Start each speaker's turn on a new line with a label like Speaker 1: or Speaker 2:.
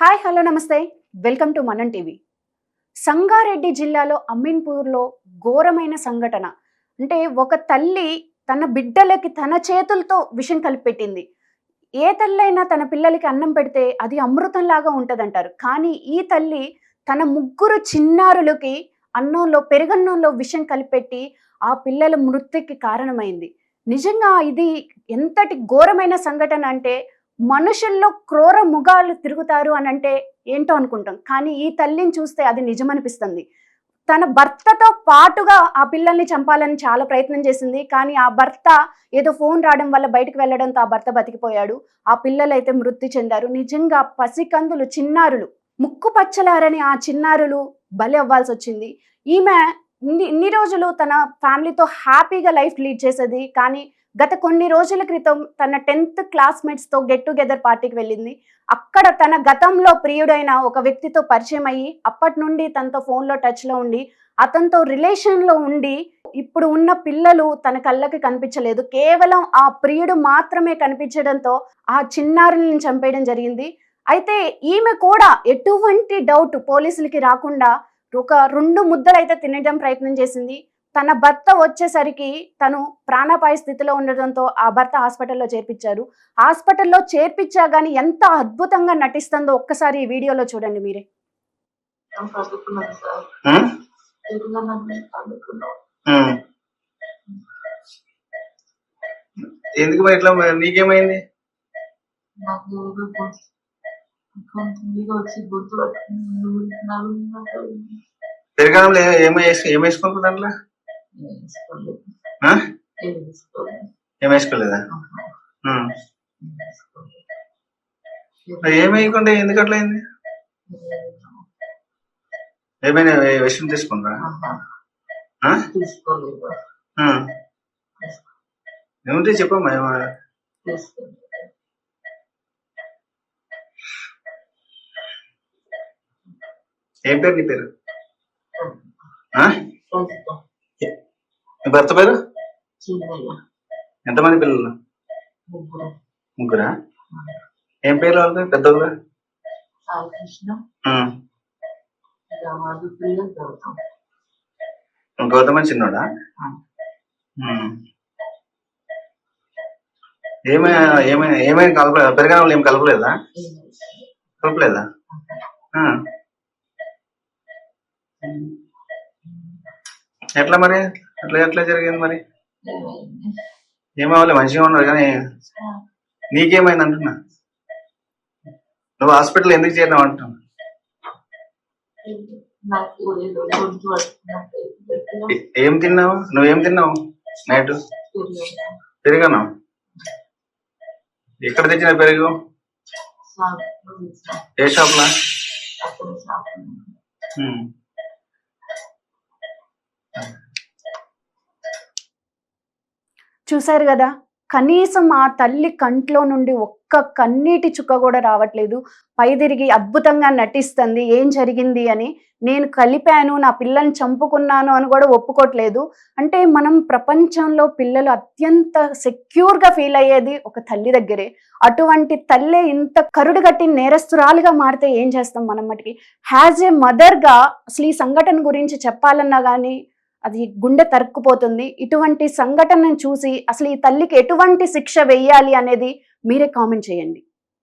Speaker 1: Hi hello నమస్తే. Welcome to Manan TV. Sangareddy జిల్లాలో అమ్మిన్పూర్లో ఘోరమైన సంఘటన. అంటే ఒక తల్లి తన బిడ్డలకి తన చేతులతో విషం కలిపెట్టింది. ఏ తల్లైనా తన పిల్లలకి అన్నం పెడితే అది అమృతంలాగా ఉంటుందంటారు. కానీ ఈ తల్లి తన ముగ్గురు చిన్నారులకి అన్నంలో పెరుగన్నంలో విషం కలిపెట్టి ఆ పిల్లల మృతికి కారణమైంది. నిజంగా ఇది ఎంతటి ఘోరమైన సంఘటన అంటే మనుషుల్లో క్రూర ముఖాలు తిరుగుతారు అని అంటే ఏంటో అనుకుంటాం. కానీ ఈ తల్లిని చూస్తే అది నిజమనిపిస్తుంది. తన భర్తతో పాటుగా ఆ పిల్లల్ని చంపాలని చాలా ప్రయత్నం చేసింది. కానీ ఆ భర్త ఏదో ఫోన్ రావడం వల్ల బయటకు వెళ్ళడంతో ఆ భర్త బతికిపోయాడు. ఆ పిల్లలు అయితే మృతి చెందారు. నిజంగా పసికందులు చిన్నారులు ముక్కు పచ్చలారని ఆ చిన్నారులు బలి అవ్వాల్సి వచ్చింది ఈమె ఇన్ని ఇన్ని రోజులు తన ఫ్యామిలీతో హ్యాపీగా లైఫ్ లీడ్ చేసేది. కానీ గత కొన్ని రోజుల క్రితం తన టెన్త్ క్లాస్మేట్స్తో గెట్ టుగెదర్ పార్టీకి వెళ్ళింది. అక్కడ తన గతంలో ప్రియుడైన ఒక వ్యక్తితో పరిచయం అయ్యి అప్పటి నుండి తనతో ఫోన్లో టచ్లో ఉండి అతనితో రిలేషన్లో ఉండి ఇప్పుడు ఉన్న పిల్లలు తన కళ్ళకి కనిపించలేదు. కేవలం ఆ ప్రియుడు మాత్రమే కనిపించడంతో ఆ చిన్నారులను చంపేయడం జరిగింది. అయితే ఈమె కూడా ఎటువంటి డౌట్ పోలీసులకి రాకుండా ఒక రెండు ముద్దలు అయితే తినడం ప్రయత్నం చేసింది. తన భర్త వచ్చేసరికి తను ప్రాణాపాయ స్థితిలో ఉండడంతో ఆ భర్త హాస్పిటల్లో చేర్పించారు. హాస్పిటల్లో చేర్పించా కానీ ఎంత అద్భుతంగా నటిస్తుందో ఒక్కసారి ఈ వీడియోలో చూడండి మీరే.
Speaker 2: ఎందుకు మరి ఇట్లా మరి? నీకేమైంది? పెరగడంలో ఏమో ఏం వేసుకుంటుంది దాంట్లో? ఏం వేసుకోలేదా. ఉమ్. మరి ఏం వేయకుండా ఎందుకు అట్లా అయింది? ఏమైనా విషయం ఉమ్. ఏముంటే చెప్పమ్మా ఏమో. ఏం పేరు నీ పేరు? నీ భర్త పేరు? ఎంతమంది పిల్లలు?
Speaker 3: ముగ్గురు.
Speaker 2: ఏం పేరు.
Speaker 3: రామాదు ప్రియ గౌతమ్.
Speaker 2: చిన్నోడా? ఉమ్. ఏమైనా ఏమైనా ఏమైనా కలప పెరగడంలో ఏం కలపలేదా? కలపలేదా. ఎట్లా మరి? ఎట్లా ఎట్లా జరిగింది మరి? ఏమవ్వాలి మంచిగా ఉన్నారు కానీ నీకేమైంది అంటున్నా? నువ్వు హాస్పిటల్ ఎందుకు చేరినావు అంటున్నా? ఏం తిన్నావు? నువ్వేం తిన్నావు నైట్? పెరిగాను ఎక్కడ తెచ్చిన పెరుగు? ఏ షాప్లా?
Speaker 1: చూశారు కదా? కనీసం ఆ తల్లి కంట్లో నుండి ఒక్క కన్నీటి చుక్క కూడా రావట్లేదు. పైదిరిగి అద్భుతంగా నటిస్తుంది. ఏం జరిగింది అని నేను కలిపాను నా పిల్లని చంపుకున్నాను అని కూడా ఒప్పుకోవట్లేదు అంటే మనం ప్రపంచంలో పిల్లలు అత్యంత సెక్యూర్గా ఫీల్ అయ్యేది ఒక తల్లి దగ్గరే. అటువంటి తల్లే ఇంత కరుడు కట్టి నేరస్తురాలుగా మారితే ఏం చేస్తాం మనం మటుకి హ్యాజ్ ఏ మదర్గా అసలు ఈ సంఘటన గురించి చెప్పాలన్నా కానీ అది గుండె తరుక్కుపోతుంది. ఇటువంటి సంఘటనను చూసి అసలు ఈ తల్లికి ఎటువంటి శిక్ష వెయ్యాలి అనేది మీరే కామెంట్ చేయండి.